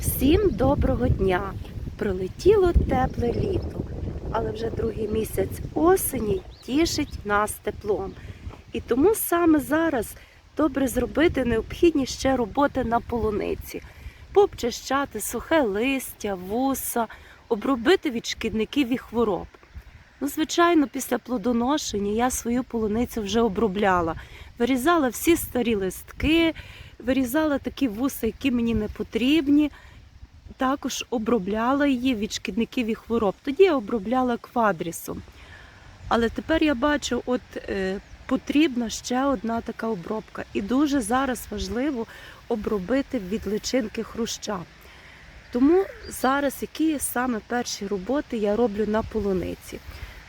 Всім доброго дня! Пролетіло тепле літо, але вже другий місяць осені тішить нас теплом. І тому саме зараз добре зробити необхідні ще роботи на полуниці, пообчищати сухе листя, вуса, обробити від шкідників і хвороб. Ну, звичайно, після плодоношення я свою полуницю вже обробляла. Вирізала всі старі листки, вирізала такі вуса, які мені не потрібні. Також обробляла її від шкідників і хвороб. Тоді я обробляла квадрісом. Але тепер я бачу, от е, потрібна ще одна така обробка. І дуже зараз важливо обробити від личинки хруща. Тому зараз які саме перші роботи я роблю на полуниці.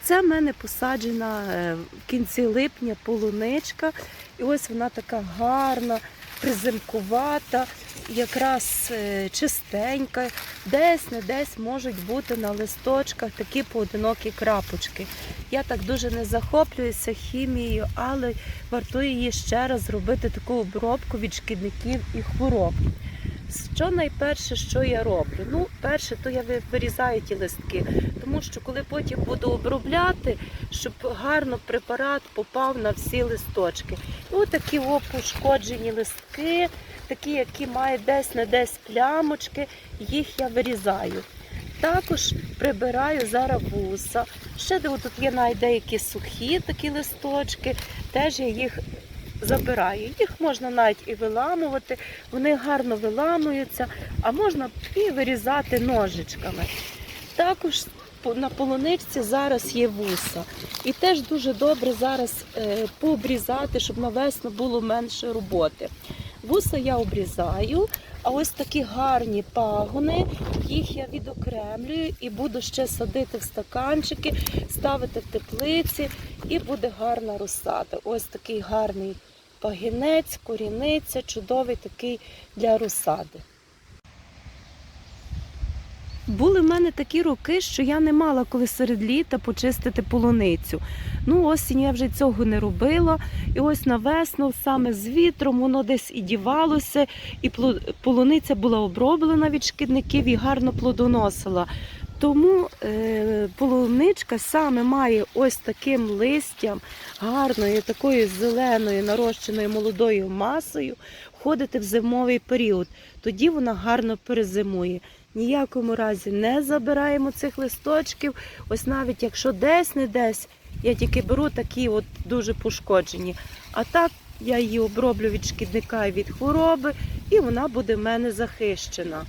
Це в мене посаджена е, в кінці липня полуничка. І ось вона така гарна, приземкувата, якраз е, чистенька. Десь не десь можуть бути на листочках такі поодинокі крапочки. Я так дуже не захоплююся хімією, але вартує її ще раз зробити таку обробку від шкідників і хвороб. Що найперше, що я роблю? Ну, перше, то я вирізаю ті листки, тому що коли потім буду обробляти, щоб гарно препарат попав на всі листочки. І отакі о пошкоджені листки, такі, які мають десь не десь плямочки, їх я вирізаю. Також прибираю зараз вуса. Ще тут є навіть деякі сухі такі листочки, теж я їх забираю. Їх можна навіть і виламувати, вони гарно виламуються, а можна і вирізати ножичками. Також на полуничці зараз є вуса. І теж дуже добре зараз е, пообрізати, щоб на весну було менше роботи. Вуса я обрізаю, а ось такі гарні пагони, їх я відокремлюю і буду ще садити в стаканчики, ставити в теплиці, і буде гарна розсада. Ось такий гарний пагінець, коріниця, чудовий такий для розсади. Були в мене такі роки, що я не мала коли серед літа почистити полуницю. Ну, осінь я вже цього не робила. І ось на весну, саме з вітром, воно десь і дівалося, і полуниця була оброблена від шкідників і гарно плодоносила. Тому е, полуничка саме має ось таким листям, гарною, такою зеленою, нарощеною молодою масою, входити в зимовий період. Тоді вона гарно перезимує. Ніякому разі не забираємо цих листочків. Ось навіть якщо десь не десь, я тільки беру такі от дуже пошкоджені. А так я її оброблю від шкідника і від хвороби, і вона буде в мене захищена.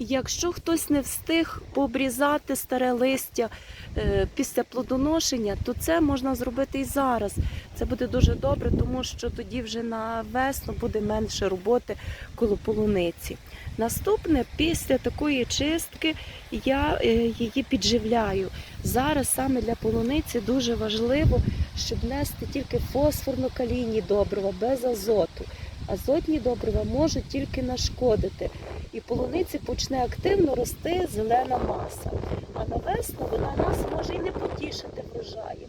Якщо хтось не встиг пообрізати старе листя е, після плодоношення, то це можна зробити і зараз. Це буде дуже добре, тому що тоді вже на весну буде менше роботи коло полуниці. Наступне, після такої чистки я е, її підживляю. Зараз саме для полуниці дуже важливо, щоб нести тільки фосфорно-калійні добрива без азоту. Азотні добрива можуть тільки нашкодити. І полуниці почне активно рости зелена маса. А на весну вона нас може і не потішити врожаєм.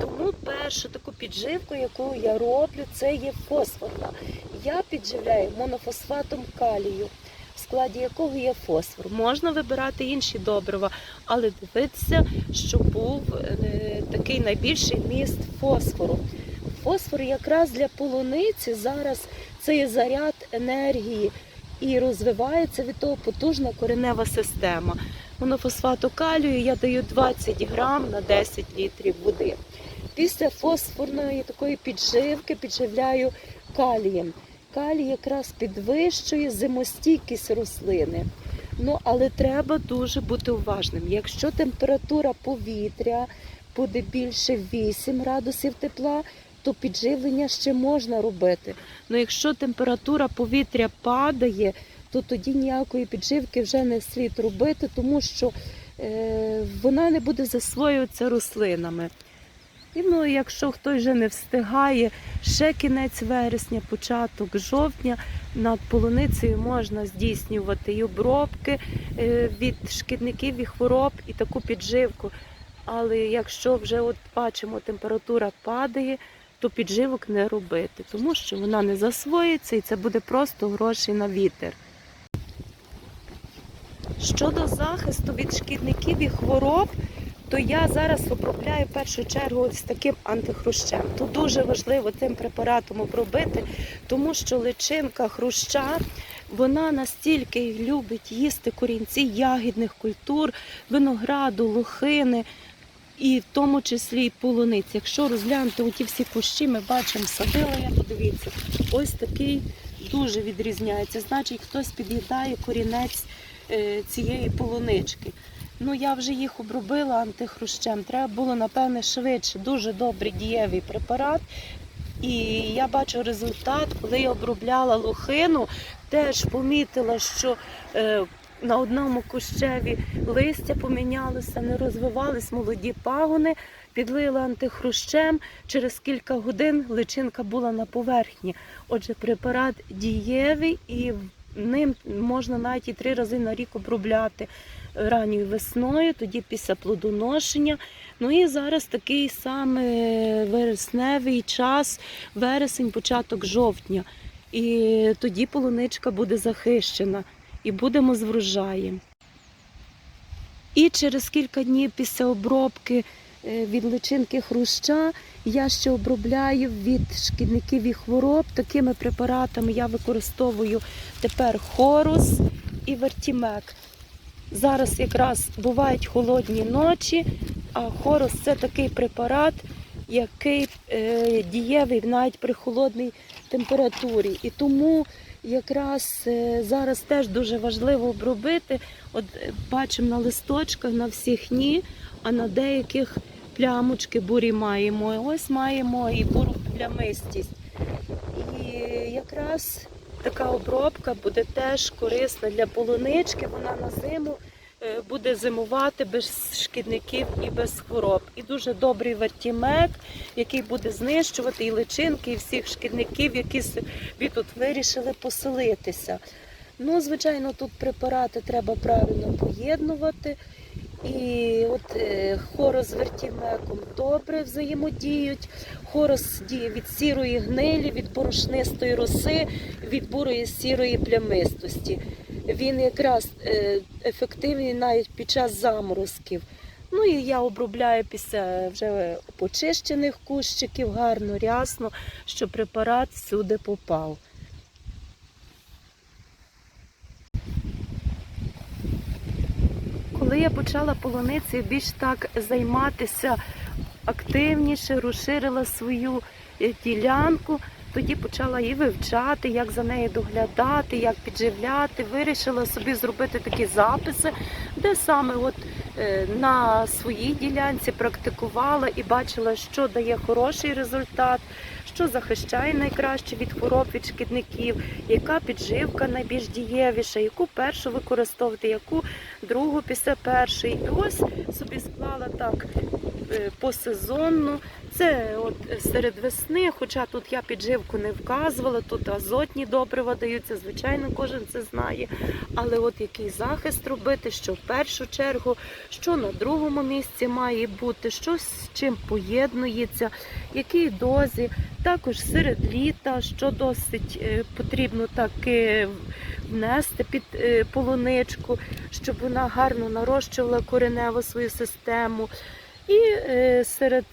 Тому першу таку підживку, яку я роблю, це є фосфорна. Я підживляю монофосфатом калію, в складі якого є фосфор. Можна вибирати інші добрива, але дивитися, щоб був е, такий найбільший міст фосфору. Фосфор якраз для полуниці зараз це є заряд енергії і розвивається від того потужна коренева система. Монофосфату калію я даю 20 грам на 10 літрів води. Після фосфорної такої підживки підживляю калієм. Калій якраз підвищує зимостійкість рослини. Ну, але треба дуже бути уважним. Якщо температура повітря буде більше 8 градусів тепла, то підживлення ще можна робити. Ну якщо температура повітря падає, то тоді ніякої підживки вже не слід робити, тому що е, вона не буде засвоюватися рослинами. І ну, якщо хтось вже не встигає, ще кінець вересня, початок жовтня над полуницею можна здійснювати і обробки е, від шкідників і хвороб, і таку підживку. Але якщо вже от бачимо, температура падає, то підживок не робити, тому що вона не засвоїться і це буде просто гроші на вітер. Щодо захисту від шкідників і хвороб, то я зараз обробляю в першу чергу з таким антихрущем. Тут дуже важливо цим препаратом обробити, тому що личинка хруща вона настільки любить їсти корінці ягідних культур, винограду, лохини. І в тому числі і полуниць. Якщо розглянути оті всі кущі, ми бачимо, садила я, подивіться, ось такий дуже відрізняється. Значить, хтось під'їдає корінець е, цієї полунички. Ну, я вже їх обробила антихрущем. Треба було, напевне, швидше, дуже добрий дієвий препарат. І я бачу результат, коли я обробляла лохину, теж помітила, що е, на одному кущеві листя помінялося, не розвивались молоді пагони, підлила антихрущем. Через кілька годин личинка була на поверхні. Отже, препарат дієвий і ним можна навіть і три рази на рік обробляти ранньою весною, тоді після плодоношення. Ну і зараз такий саме вересневий час, вересень, початок жовтня. І тоді полуничка буде захищена і будемо з врожаєм. І через кілька днів після обробки е, від личинки хруща я ще обробляю від шкідників і хвороб. Такими препаратами я використовую тепер хорус і вертімек. Зараз якраз бувають холодні ночі, а хорус це такий препарат, який е, дієвий навіть при холодній температурі. І тому якраз е, зараз теж дуже важливо обробити. От е, бачимо на листочках, на всіх ні, а на деяких плямочки бурі маємо. Ось маємо і буру плямистість. І якраз така обробка буде теж корисна для полунички. Вона на зиму буде зимувати без шкідників і без хвороб. І дуже добрий вертімек, який буде знищувати і личинки, і всіх шкідників, які собі тут вирішили поселитися. Ну, звичайно, тут препарати треба правильно поєднувати. І от е, хорос з вертімеком добре взаємодіють. Хорос діє від сірої гнилі, від борошнистої роси, від бурої сірої плямистості. Він якраз е, ефективний навіть під час заморозків. Ну і я обробляю після вже почищених кущиків гарно, рясно, щоб препарат всюди попав. Коли я почала полуницею більш так займатися активніше, розширила свою е, ділянку, тоді почала її вивчати, як за нею доглядати, як підживляти. Вирішила собі зробити такі записи, де саме от е, на своїй ділянці практикувала і бачила, що дає хороший результат, що захищає найкраще від хвороб, від шкідників, яка підживка найбільш дієвіша, яку першу використовувати, яку другу після першої. І ось собі склала так посезонно. Це от серед весни, хоча тут я підживку не вказувала, тут азотні добрива даються, звичайно, кожен це знає. Але от який захист робити, що в першу чергу, що на другому місці має бути, що з чим поєднується, якій дозі. Також серед літа, що досить е, потрібно таки внести під е, полуничку, щоб вона гарно нарощувала кореневу свою систему. І е, серед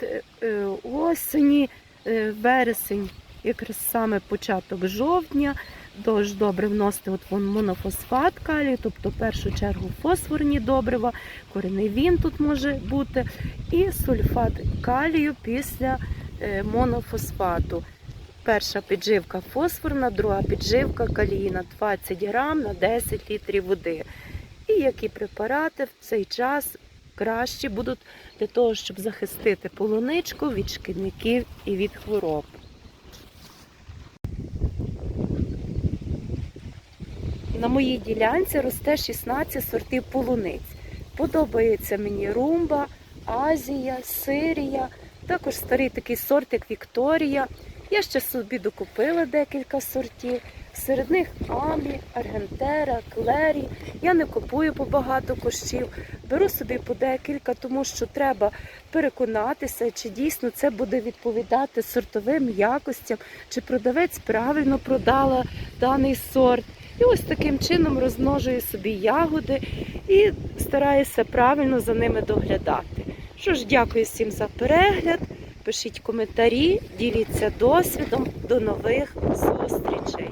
е, осені, е, вересень, якраз саме початок жовтня, дуже добре вносити от монофосфат калію, тобто в першу чергу фосфорні добрива, кореневін тут може бути, і сульфат калію після монофосфату. Перша підживка фосфорна, друга підживка калійна 20 грам на 10 літрів води. І які препарати в цей час кращі будуть для того, щоб захистити полуничку від шкідників і від хвороб. На моїй ділянці росте 16 сортів полуниць. Подобається мені румба, Азія, Сирія, також старий такий сорт, як Вікторія. Я ще собі докупила декілька сортів. Серед них Амі, Аргентера, Клері. Я не купую по багато кущів, беру собі по декілька, тому що треба переконатися, чи дійсно це буде відповідати сортовим якостям, чи продавець правильно продала даний сорт. І ось таким чином розмножує собі ягоди і стараюся правильно за ними доглядати. Що ж, дякую всім за перегляд. Пишіть коментарі, діліться досвідом. До нових зустрічей!